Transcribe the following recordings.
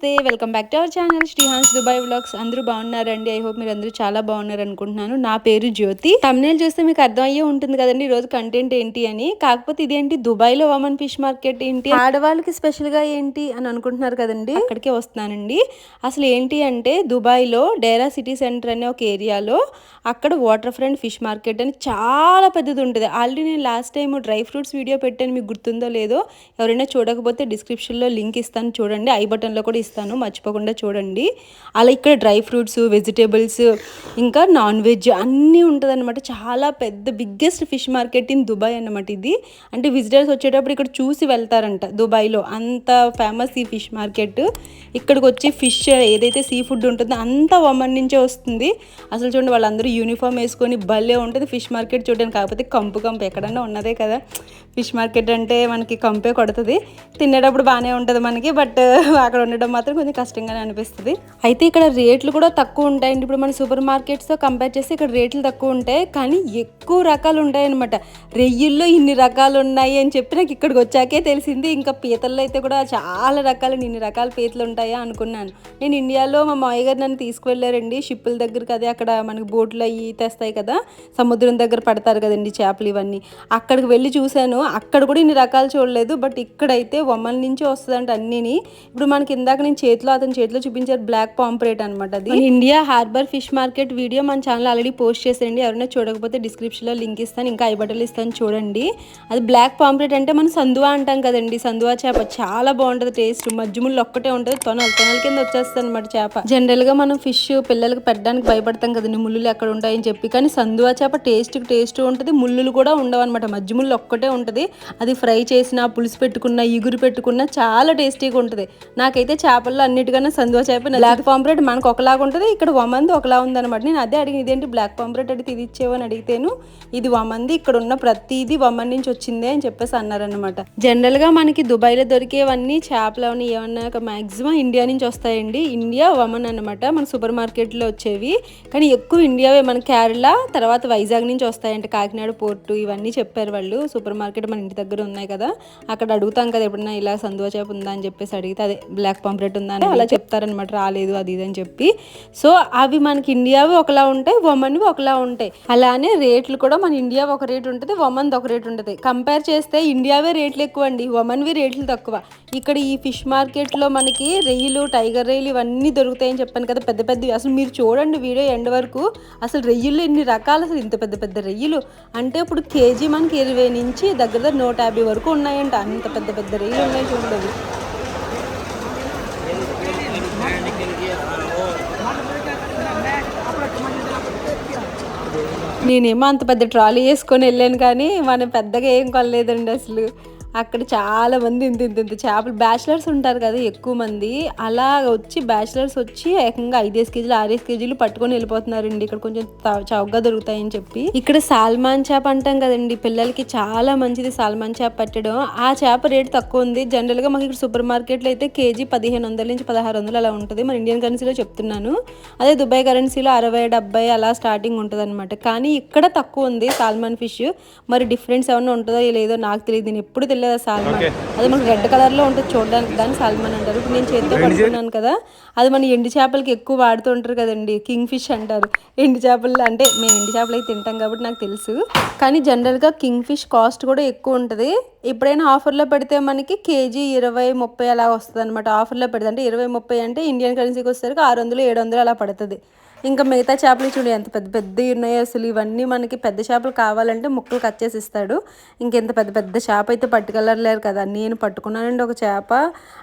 నమస్తే welcome back to our channel Shrihans Dubai vlogs. అందరూ బాగున్నారండి? ఐ హోప్ మీరు అందరూ చాలా బాగున్నారు అనుకుంటున్నాను నా పేరు జ్యోతి. తమిళ చూస్తే మీకు అర్థం అయ్యే ఉంటుంది కదండి ఈ రోజు కంటెంట్ ఏంటి అని. కాకపోతే ఇదేంటి? దుబాయ్లో వమన్ ఫిష్ మార్కెట్ ఏంటి? ఆడవాళ్ళకి స్పెషల్గా ఏంటి అని అనుకుంటున్నారు కదండి? అక్కడికే వస్తున్నానండి. అసలు ఏంటి అంటే దుబాయ్లో డేరా సిటీ సెంటర్ అనే ఒక ఏరియాలో అక్కడ వాటర్ ఫ్రంట్ ఫిష్ మార్కెట్ అని చాలా పెద్దది ఉంటుంది. ఆల్రెడీ నేను last time dry fruits video పెట్టాను మీకు గుర్తుందో లేదో. ఎవరైనా చూడకపోతే డిస్క్రిప్షన్లో లింక్ ఇస్తాను చూడండి. ఐ బటన్లో కూడా ఇస్తాను మర్చిపోకుండా చూడండి. అలా ఇక్కడ డ్రై ఫ్రూట్స్ వెజిటేబుల్స్ ఇంకా నాన్ వెజ్ అన్నీ ఉంటుందన్నమాట. చాలా పెద్ద biggest fish market in Dubai అన్నమాట ఇది. అంటే విజిటర్స్ వచ్చేటప్పుడు ఇక్కడ చూసి వెళ్తారంట దుబాయ్లో. అంత ఫేమస్ ఈ ఫిష్ మార్కెట్. ఇక్కడికి వచ్చి ఫిష్ ఏదైతే సీ ఫుడ్ ఉంటుందో అంతా వమన్ నుంచే వస్తుంది. అసలు చూడండి వాళ్ళందరూ యూనిఫామ్ వేసుకొని భలే ఉంటుంది ఫిష్ మార్కెట్ చూడడానికి. కాకపోతే కంపు కంపు ఎక్కడన్నా ఉన్నదే కదా. ఫిష్ మార్కెట్ అంటే మనకి కంపే కొడుతుంది. తినేటప్పుడు బాగానే ఉంటుంది మనకి బట్ అక్కడ ఉండడం మాత్రం కొంచెం కష్టంగానే అనిపిస్తుంది. అయితే ఇక్కడ రేట్లు కూడా తక్కువ ఉంటాయండి. ఇప్పుడు మన సూపర్ మార్కెట్స్తో కంపేర్ చేస్తే ఇక్కడ రేట్లు తక్కువ ఉంటాయి. కానీ ఎక్కువ రకాలు ఉంటాయన్నమాట. రెయ్యిల్లో ఇన్ని రకాలు ఉన్నాయి అని చెప్పి నాకు ఇక్కడికి వచ్చాకే తెలిసింది. ఇంకా పీతల్లో అయితే కూడా చాలా రకాలు ఇన్ని రకాల పీతలు ఉంటాయా అనుకున్నాను. నేను ఇండియాలో మా మామయ్య గారు నన్ను తీసుకువెళ్ళారండి. షిప్పుల దగ్గరికి అదే అక్కడ మనకి బోట్లు అవి తెస్తాయి కదా. సముద్రం దగ్గర పడతారు కదండి చేపలు ఇవన్నీ. అక్కడికి వెళ్ళి చూశాను. అక్కడ కూడా ఇన్ని రకాలు చూడలేదు. బట్ ఇక్కడైతే వమ్మల నుంచి వస్తుందంట అన్నిని. ఇప్పుడు మనకి ఇందాక నేను చేతిలో అతని చేతిలో చూపించారు బ్లాక్ పాంపరేట్ అనమాట అది. India harbour fish market video మన ఛానల్ ఆల్రెడీ పోస్ట్ చేసేయండి. ఎవరైనా చూడకపోతే డిస్క్రిప్షన్లో లింక్ ఇస్తాను. ఇంకా ఐబటలు ఇస్తాను చూడండి. అది బ్లాక్ పాంపరేట్ అంటే మనం సందువా అంటాం కదండి. సందువా చేప చాలా బాగుంటుంది టేస్ట్ మజ్జిముళ్ళు ఒక్కటే ఉంటుంది. తొనలు తొనల కింద వచ్చేస్తుంది అనమాట చేప. జనరల్గా మనం ఫిష్ పిల్లలకు పెట్టడానికి భయపడతాం కదండి. ముళ్ళు ఎక్కడ ఉంటాయని చెప్పి. కానీ సందువా చేప టేస్ట్ టేస్ట్ ఉంటుంది. ముళ్ళులు కూడా ఉండవు అనమాట మజ్జిముళ్ళు ఒక్కటే ఉంటుంది. అది ఫ్రై చేసిన పులుసు పెట్టుకున్న ఇగురు పెట్టుకున్న చాలా టేస్టీగా ఉంటుంది. నాకైతే చేపల్లో అన్నిటికన్నా సందువా చేప బ్లాక్ పాంప్రెట్ మనకు ఒకలాగా ఉంటుంది ఇక్కడ వమంది ఒకలా ఉందన్నమాట. నేను అదే అడిగిన ఇదేంటి బ్లాక్ పాంప్రెట్ అడిగితే ఇది ఇచ్చేవని అడిగితేను ఇది వమంది ఇక్కడ ఉన్న ప్రతిది వమన్ నుంచి వచ్చిందే అని చెప్పేసి అన్నారనమాట జనరల్గా మనకి దుబాయ్లో దొరికేవన్నీ చేపలు అవన్నీ ఏమన్నా మాక్సిమం ఇండియా నుంచి వస్తాయండి. ఇండియా వమన్ అన్నమాట మన సూపర్ మార్కెట్లో వచ్చేవి. కానీ ఎక్కువ ఇండియావే మన కేరళ తర్వాత వైజాగ్ నుంచి వస్తాయంట. కాకినాడ పోర్టు ఇవన్నీ చెప్పారు వాళ్ళు. సూపర్ మార్కెట్ మన ఇంటి దగ్గర ఉన్నాయి కదా అక్కడ అడుగుతాం కదా ఎప్పుడన్నా ఇలా సందువ చేప ఉందా అని చెప్పేసి అడిగితే అదే బ్లాక్ పాంప్రెట్ ఉందా ఉందని అలా చెప్తారనమాట రాలేదు అది ఇది అని చెప్పి. సో అవి మనకి ఇండియావి ఒకలా ఉంటాయి ఉమెన్వి ఒకలా ఉంటాయి. అలానే రేట్లు కూడా మన ఇండియా ఒక రేట్ ఉంటుంది ఉమెన్ది ఒక రేట్ ఉంటుంది. కంపేర్ చేస్తే ఇండియావే రేట్లు ఎక్కువ అండి ఉమెన్వి రేట్లు తక్కువ. ఇక్కడ ఈ ఫిష్ మార్కెట్లో మనకి రెయ్యలు టైగర్ రెయ్యలు ఇవన్నీ దొరుకుతాయని చెప్పాను కదా పెద్ద పెద్దవి. అసలు మీరు చూడండి వీడియో ఎండ్ వరకు. అసలు రెయ్యలు ఎన్ని రకాలు అసలు ఇంత పెద్ద పెద్ద రెయ్యలు. అంటే ఇప్పుడు కేజీ మనకి ఇరవై నుంచి దగ్గర దగ్గర నూట యాభై వరకు ఉన్నాయంట. అంత పెద్ద పెద్ద రెయ్యలు ఉన్నాయి చూడండి అవి. నేనేమో అంత పెద్ద ట్రాలీ వేసుకొని వెళ్ళాను కానీ మనం పెద్దగా ఏం కొనలేదండి అసలు. అక్కడ చాలా మంది ఇంత ఇంత ఇంత చేపలు బ్యాచిలర్స్ ఉంటారు కదా ఎక్కువ మంది. అలా వచ్చి బ్యాచిలర్స్ వచ్చి ఏకంగా ఐదేసి కేజీలు ఆరేసి కేజీలు పట్టుకొని వెళ్ళిపోతున్నారండి. ఇక్కడ కొంచెం త- చౌకగా దొరుకుతాయని చెప్పి. ఇక్కడ సాల్మాన్ చేప అంటాం కదండి. పిల్లలకి చాలా మంచిది సాల్మాన్ చేప పెట్టడం. ఆ చేప రేట్ తక్కువ ఉంది. జనరల్గా మాకు ఇక్కడ సూపర్ మార్కెట్లో అయితే కేజీ పదిహేను వందల నుంచి పదహారు వందలు అలా ఉంటుంది. మన ఇండియన్ కరెన్సీలో చెప్తున్నాను. అదే దుబాయ్ కరెన్సీలో అరవై డెబ్బై అలా స్టార్టింగ్ ఉంటుంది అనమాట కానీ ఇక్కడ తక్కువ ఉంది సాల్మాన్ ఫిష్. మరి డిఫరెన్స్ ఏమైనా ఉంటుందో లేదో నాకు తెలియదు. నేను ఎప్పుడు తెలియదు ఆ సాల్మాన్? అది మనకు రెడ్ కలర్లో ఉంటుంది చూడడానికి దాన్ని సాల్మాన్ అంటారు. ఇప్పుడు నేను చేతితో పట్టుకున్నాను కదా అది మన ఎండు చేపలకి ఎక్కువ వాడుతూ ఉంటారు కదండి కింగ్ ఫిష్ అంటారు. ఎండు చేపలు అంటే మేము ఎండు చేపలు అయితే తింటాం కాబట్టి నాకు తెలుసు. కానీ జనరల్గా కింగ్ ఫిష్ కాస్ట్ కూడా ఎక్కువ ఉంటుంది. ఎప్పుడైనా ఆఫర్లో పెడితే మనకి కేజీ ఇరవై ముప్పై అలా వస్తుంది అనమాట. ఆఫర్లో పెడితే అంటే ఇరవై ముప్పై అంటే ఇండియన్ కరెన్సీకి వచ్చేసరికి ఆరు వందలు ఏడు వందలు అలా పడుతుంది. ఇంకా మిగతా చేపలు చూడు ఎంత పెద్ద పెద్దవి ఉన్నాయో అసలు ఇవన్నీ మనకి పెద్ద చేపలు కావాలంటే ముక్కలు కట్ చేసి ఇస్తాడు ఇంకెంత పెద్ద పెద్ద చేప అయితే పట్టుకెళ్ళలేరు కదా. నేను పట్టుకున్నానండి ఒక చేప.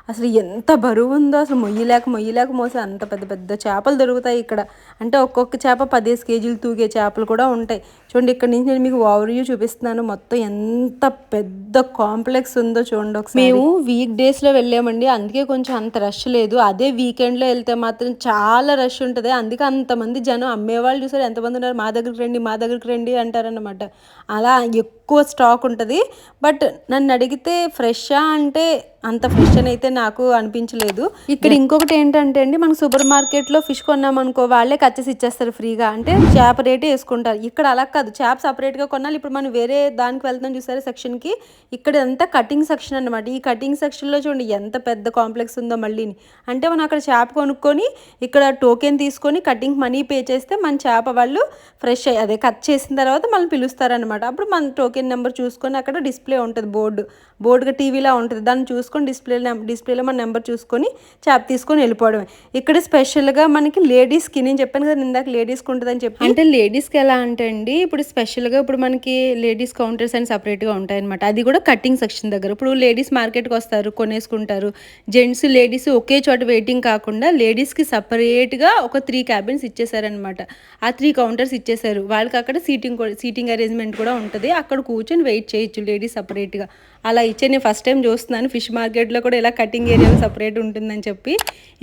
అసలు ఎంత బరువు ఉందో అసలు మొయ్యలేక మొయ్యలేక మోసే అంత పెద్ద పెద్ద చేపలు దొరుకుతాయి ఇక్కడ. అంటే ఒక్కొక్క చేప పదిహేను కేజీలు తూగే చేపలు కూడా ఉంటాయి. చూడండి ఇక్కడ నుంచి నేను మీకు ఓవర్ వ్యూ చూపిస్తున్నాను. మొత్తం ఎంత పెద్ద కాంప్లెక్స్ ఉందో చూడండి ఒకసారి. మేము వీక్ డేస్లో వెళ్ళామండి. అందుకే కొంచెం అంత రష్ లేదు. అదే వీకెండ్లో వెళ్తే మాత్రం చాలా రష్ ఉంటుంది. అందుకే అంత అంతమంది జనం అమ్మేవాళ్ళు చూసారు ఎంతమంది ఉన్నారు? మా దగ్గరికి రండి మా దగ్గరికి రండి అంటారనమాట అలా ఎక్కువ స్టాక్ ఉంటుంది. బట్ నన్ను అడిగితే ఫ్రెషా అంటే అంత ఫ్రెష్ అని అయితే నాకు అనిపించలేదు. ఇక్కడ ఇంకొకటి ఏంటంటే అండి మనం సూపర్ మార్కెట్లో ఫిష్ కొన్నాం అనుకో వాళ్ళే కచ్చేసి ఇచ్చేస్తారు ఫ్రీగా. అంటే చేప రేటే వేసుకుంటారు. ఇక్కడ అలా కాదు. చేప సపరేట్గా కొనాలి ఇప్పుడు మనం వేరే దానికి వెళ్తాం చూసారా సెక్షన్కి ఇక్కడ అంతా కటింగ్ సెక్షన్ అనమాట ఈ కటింగ్ సెక్షన్లో చూడండి ఎంత పెద్ద కాంప్లెక్స్ ఉందో మళ్ళీ అంటే మనం అక్కడ చేప కొనుక్కొని ఇక్కడ టోకెన్ తీసుకొని కటింగ్ మనీ పే చేస్తే మన చేప వాళ్ళు ఫ్రెష్ అయ్యి అదే కట్ చేసిన తర్వాత మనం పిలుస్తారనమాట అప్పుడు మన టోకెన్ నెంబర్ చూసుకొని అక్కడ డిస్ప్లే ఉంటుంది బోర్డు. బోర్డుగా టీవీలా ఉంటుంది. దాన్ని చూసుకొని డిస్ప్లే డిస్ప్లేలో మన నెంబర్ చూసుకొని చాప్ తీసుకొని వెళ్ళిపోవడమే. ఇక్కడ స్పెషల్గా మనకి లేడీస్కి నేను చెప్పాను కదా ఇందాక లేడీస్కి ఉంటుందని చెప్పి. అంటే లేడీస్కి ఎలా అంటే అండి ఇప్పుడు స్పెషల్గా ఇప్పుడు మనకి లేడీస్ కౌంటర్స్ అని సపరేట్గా ఉంటాయన్నమాట. అది కూడా కటింగ్ సెక్షన్ దగ్గర. ఇప్పుడు లేడీస్ మార్కెట్కి వస్తారు కొనేసుకుంటారు. జెంట్స్ లేడీస్ ఒకే చోట వెయిటింగ్ కాకుండా లేడీస్కి సపరేట్గా ఒక త్రీ క్యాబిన్స్ ఇచ్చేసారనమాట ఆ త్రీ కౌంటర్స్ ఇచ్చేసారు. వాళ్ళకి అక్కడ సీటింగ్ సీటింగ్ అరేంజ్మెంట్ కూడా ఉంటుంది. అక్కడ కూర్చొని వెయిట్ చేయొచ్చు లేడీస్ సపరేట్గా అలా ఇచ్చే నేను ఫస్ట్ టైం చూస్తున్నాను. ఫిష్ మార్కెట్లో కూడా ఇలా కటింగ్ ఏరియా సపరేట్ ఉంటుందని చెప్పి.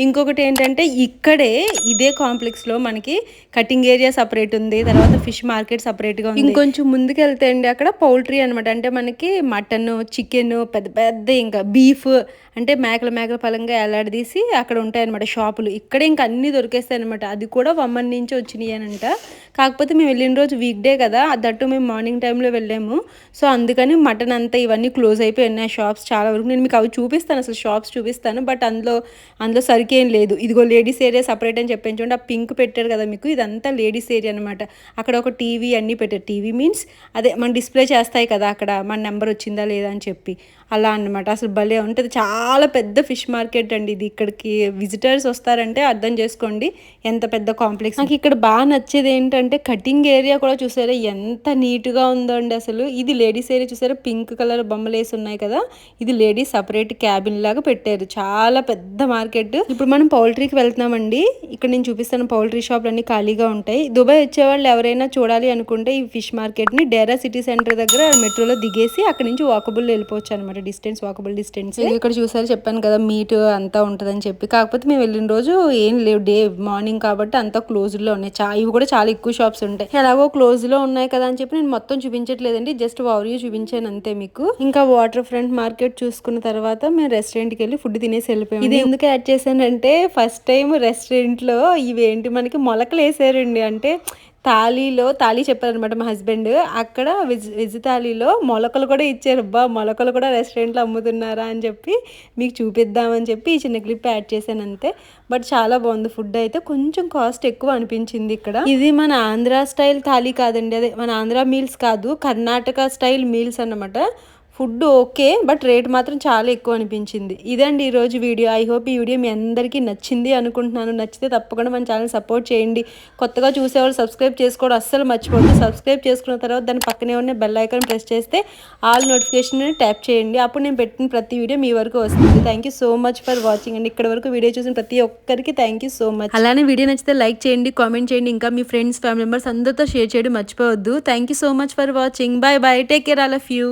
ఇంకొకటి ఏంటంటే ఇక్కడే ఇదే కాంప్లెక్స్లో మనకి కటింగ్ ఏరియా సపరేట్ ఉంది. తర్వాత ఫిష్ మార్కెట్ సపరేట్గా ఉంది. ఇంకొంచెం ముందుకు వెళ్తే అండి అక్కడ పౌల్ట్రీ అనమాట అంటే మనకి మటన్ చికెన్ పెద్ద పెద్ద ఇంకా బీఫ్ అంటే మేకల మేకల పలంగా ఎలాడదీసి అక్కడ ఉంటాయన్నమాట షాపులు. ఇక్కడే ఇంకా అన్నీ దొరికేస్తాయి అనమాట అది కూడా వమ్మన్ నుంచి వచ్చినాయి అనంట. కాకపోతే మేము వెళ్ళిన రోజు వీక్ డే కదా దట్టు మేము మార్నింగ్ టైంలో వెళ్ళాము. సో అందుకని మటన్ అంతా ఇవన్నీ క్లోజ్ అయిపోయి ఉన్నాయి షాప్స్ చాలా వరకు నేను మీకు అవి చూపిస్తాను అసలు షాప్స్ చూపిస్తాను బట్ అందులో అందులో సరికేం లేదు. ఇదిగో లేడీస్ ఏరియా సపరేట్ అని చెప్పాను చూడండి ఆ పింక్ పెట్టారు కదా మీకు ఇదంతా లేడీస్ ఏరియా అనమాట అక్కడ ఒక టీవీ అన్నీ పెట్టారు. టీవీ మీన్స్ అదే మన డిస్ప్లే చేస్తాయి కదా అక్కడ మన నెంబర్ వచ్చిందా లేదా అని చెప్పి. అలా అనమాట అసలు భలే ఉంటుంది. చాలా పెద్ద ఫిష్ మార్కెట్ అండి ఇది. ఇక్కడికి విజిటర్స్ వస్తారంటే అర్థం చేసుకోండి. ఎంత పెద్ద కాంప్లెక్స్. నాకు ఇక్కడ బాగా నచ్చేది ఏంటంటే కటింగ్ ఏరియా కూడా చూసారా? ఎంత నీట్గా ఉందో అండి అసలు. ఇది లేడీస్ ఏరియా చూసారా? పింక్ కలర్ బొమ్మలు వేసి ఉన్నాయి కదా. ఇది లేడీస్ సపరేట్ క్యాబిన్ లాగా పెట్టారు. చాలా పెద్ద మార్కెట్. ఇప్పుడు మనం పౌల్ట్రీకి వెళ్తున్నామండి. ఇక్కడ నేను చూపిస్తాను పౌల్ట్రీ షాప్లు అన్ని ఖాళీగా ఉంటాయి. దుబాయ్ వచ్చేవాళ్ళు ఎవరైనా చూడాలి అనుకుంటే ఈ ఫిష్ మార్కెట్ని డేరా సిటీ సెంటర్ దగ్గర మెట్రోలో దిగేసి అక్కడ నుంచి వాకబుల్ వెళ్ళిపోవచ్చు అనమాట డిస్టెన్స్ వాకబుల్ డిస్టెన్స్ ఇక్కడ చూసారు చెప్పాను కదా మీట్ అంతా ఉంటుందని చెప్పి. కాకపోతే మేము వెళ్ళిన రోజు ఏం లేవు. డే మార్నింగ్ కాబట్టి అంతా క్లోజ్లో ఉన్నాయి చా ఇవి కూడా చాలా ఎక్కువ షాప్స్ ఉంటాయి. ఎలాగో క్లోజ్లో ఉన్నాయి కదా అని చెప్పి నేను మొత్తం చూపించట్లేదండి. జస్ట్ ఓవర్వ్యూ చూపించాను అంతే మీకు. ఇంకా వాటర్ ఫ్రంట్ మార్కెట్ చూసుకున్న తర్వాత మేము రెస్టారెంట్కి వెళ్ళి ఫుడ్ తినేసి వెళ్ళిపోయాం. ఇది ఎందుకు యాడ్ చేశానంటే ఫస్ట్ టైం రెస్టారెంట్లో ఇవేంటి మనకి మొలకలు వేసారండి. అంటే తాళీలో తాళీ చెప్పారనమాట మా హస్బెండ్. అక్కడ వెజ్ వెజ్ తాళీలో మొలకలు కూడా ఇచ్చారు. అబ్బా మొలకలు కూడా రెస్టారెంట్లో అమ్ముతున్నారా? అని చెప్పి మీకు చూపిద్దామని చెప్పి ఈ చిన్న క్లిప్ యాడ్ చేశాను అంతే. బట్ చాలా బాగుంది ఫుడ్ అయితే. కొంచెం కాస్ట్ ఎక్కువ అనిపించింది ఇక్కడ. ఇది మన ఆంధ్ర స్టైల్ థాలీ కాదండి. అదే మన ఆంధ్ర మీల్స్ కాదు. కర్ణాటక స్టైల్ మీల్స్ అన్నమాట. ఫుడ్ ఓకే బట్ రేట్ మాత్రం చాలా ఎక్కువ అనిపించింది. ఇదండి ఈరోజు వీడియో. ఐ హోప్ ఈ వీడియో మీ అందరికీ నచ్చింది అనుకుంటున్నాను. నచ్చితే తప్పకుండా మన ఛానల్ సపోర్ట్ చేయండి. కొత్తగా చూసేవాళ్ళు సబ్స్క్రైబ్ చేసుకోవడం అస్సలు మర్చిపోవద్దు. సబ్స్క్రైబ్ చేసుకున్న తర్వాత దాని పక్కనే ఉన్న బెల్ ఐకాన్ ప్రెస్ చేస్తే ఆల్ నోటిఫికేషన్ ట్యాప్ చేయండి. అప్పుడు నేను పెట్టిన ప్రతి వీడియో మీ వరకు వస్తుంది. Thank you so much for watching అండి ఇక్కడ వరకు వీడియో చూసిన ప్రతి ఒక్కరికి థ్యాంక్ యూ సో మచ్ అలానే వీడియో నచ్చితే లైక్ చేయండి కామెంట్ చేయండి. ఇంకా మీ ఫ్రెండ్స్ ఫ్యామిలీ మెంబర్స్ అందరితో షేర్ చేయడం మర్చిపోవద్దు. Thank you so much for watching bye bye take care all of you